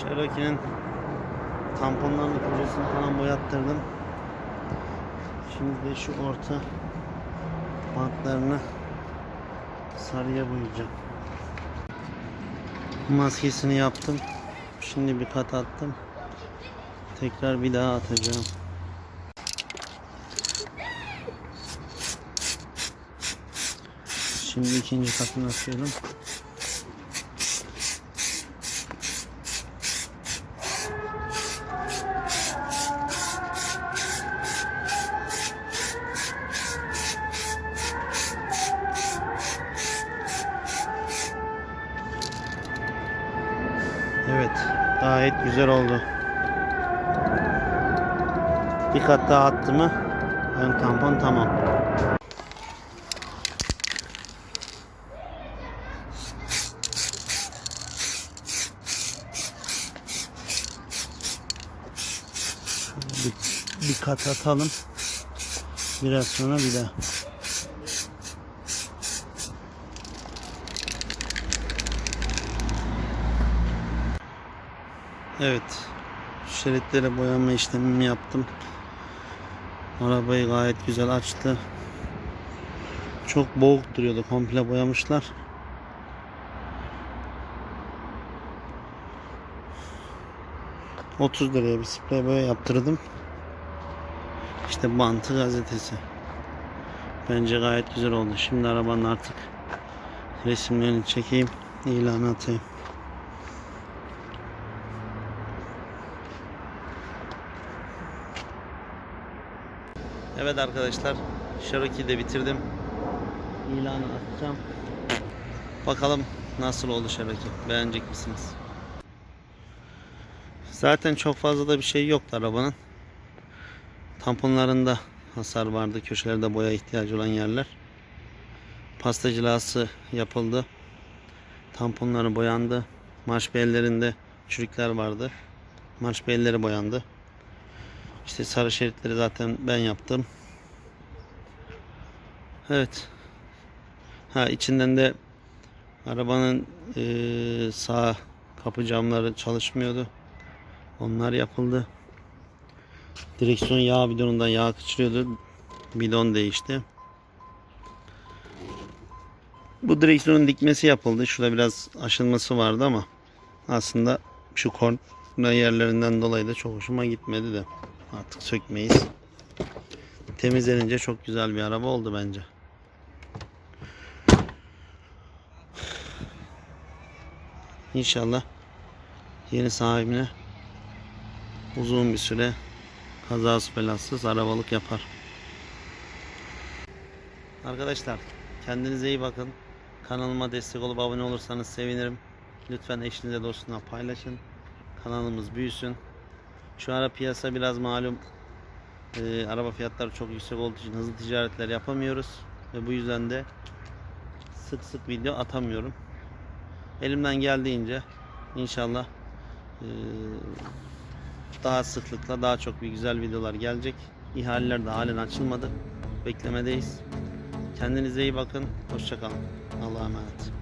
Cherokee'nin tamponlarını projesini falan boyattırdım. Şimdi de şu orta bantlarını sarıya boyayacağım. Maskesini yaptım. Şimdi bir kat attım. Tekrar bir daha atacağım. Şimdi ikinci katını atıyorum. Evet, gayet güzel oldu. Bir kat daha attı mı ön tampon tamam. Bir, bir kat atalım. Biraz sonra bir daha. Evet. Şeritlere boyama işlemimi yaptım. Arabayı gayet güzel açtı. Çok boğuk duruyordu. Komple boyamışlar. ...30 liraya bir sprey boya yaptırdım. İşte bantı gazetesi. Bence gayet güzel oldu. Şimdi arabanın artık... ...resimlerini çekeyim. ilanı atayım. Evet arkadaşlar Cherokee'yi de bitirdim. İlanı atacağım. Bakalım nasıl oldu Cherokee. Beğenecek misiniz? Zaten çok fazla da bir şey yoktu arabanın. Tamponlarında hasar vardı. Köşelerde boya ihtiyacı olan yerler. Pasta cilası yapıldı. Tamponları boyandı. Marş bellerinde çürükler vardı. Marş belleri boyandı. İşte sarı şeritleri zaten ben yaptım. Evet. Ha içinden de arabanın eee, sağ kapı camları çalışmıyordu. Onlar yapıldı. Direksiyon yağ bidonundan yağ kaçırıyordu. Bidon değişti. Bu direksiyonun dikmesi yapıldı. Şurada biraz aşınması vardı ama aslında şu korna yerlerinden dolayı da çok hoşuma gitmedi de. Artık sökmeyiz. Temizlenince çok güzel bir araba oldu bence. İnşallah yeni sahibine uzun bir süre kazasız belasız arabalık yapar. Arkadaşlar kendinize iyi bakın. Kanalıma destek olup abone olursanız sevinirim. Lütfen eşinize dostuna paylaşın. Kanalımız büyüsün. Şu ara piyasa biraz malum. Ee, araba fiyatları çok yüksek olduğu için hızlı ticaretler yapamıyoruz. Ve bu yüzden de sık sık video atamıyorum. Elimden geldiğince inşallah ee, daha sıklıkla daha çok bir güzel videolar gelecek. İhaleler de halen açılmadı. Beklemedeyiz. Kendinize iyi bakın. Hoşçakalın. Allah'a emanet.